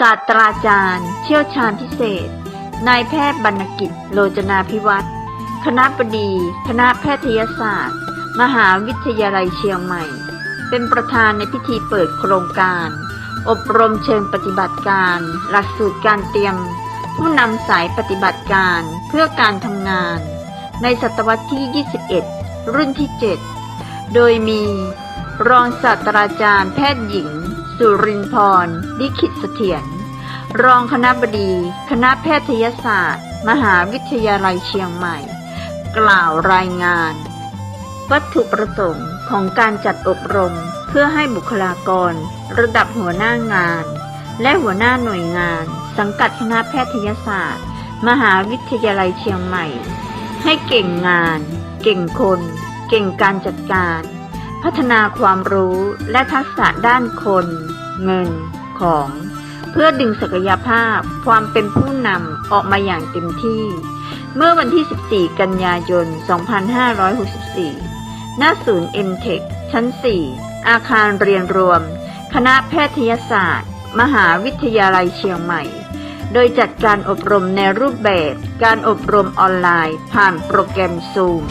ศาสตราจารย์ เชี่ยวชาญพิเศษ นายแพทย์บรรณกิจ โลจนาพิวัตรคณะบดี คณะแพทยศาสตร์ มหาวิทยาลัยเชียงใหม่ เป็นประธานในพิธีเปิดโครงการ อบรมเชิงปฏิบัติการ หลักสูตรการเตรียม ผู้นำสายปฏิบัติการเพื่อการทำงาน ในศตวรรษที่ 21 รุ่นที่ 7 โดยมี รองศาสตราจารย์แพทย์หญิง สุรินทร์พรลิขิตเสถียรรองคณะบดี คณะแพทยศาสตร์ มหาวิทยาลัยเชียงใหม่ กล่าวรายงาน วัตถุประสงค์ของการจัดอบรม เพื่อให้บุคลากร ระดับหัวหน้างาน และหัวหน้าหน่วยงาน สังกัดคณะแพทยศาสตร์ มหาวิทยาลัยเชียงใหม่ ให้เก่งงาน เก่งคน เก่งการจัดการ พัฒนาความรู้และทักษะด้านคน เงิน ของ เพื่อดึงศักยภาพ ความเป็นผู้นำออกมาอย่างเต็มที่ เมื่อวันที่ 14 กันยายน 2564 ณ ศูนย์ M-Tech ชั้น 4 อาคารเรียนรวม คณะแพทยศาสตร์ มหาวิทยาลัยเชียงใหม่ โดยจัดการอบรมในรูปแบบ การอบรมออนไลน์ ผ่านโปรแกรม Zoom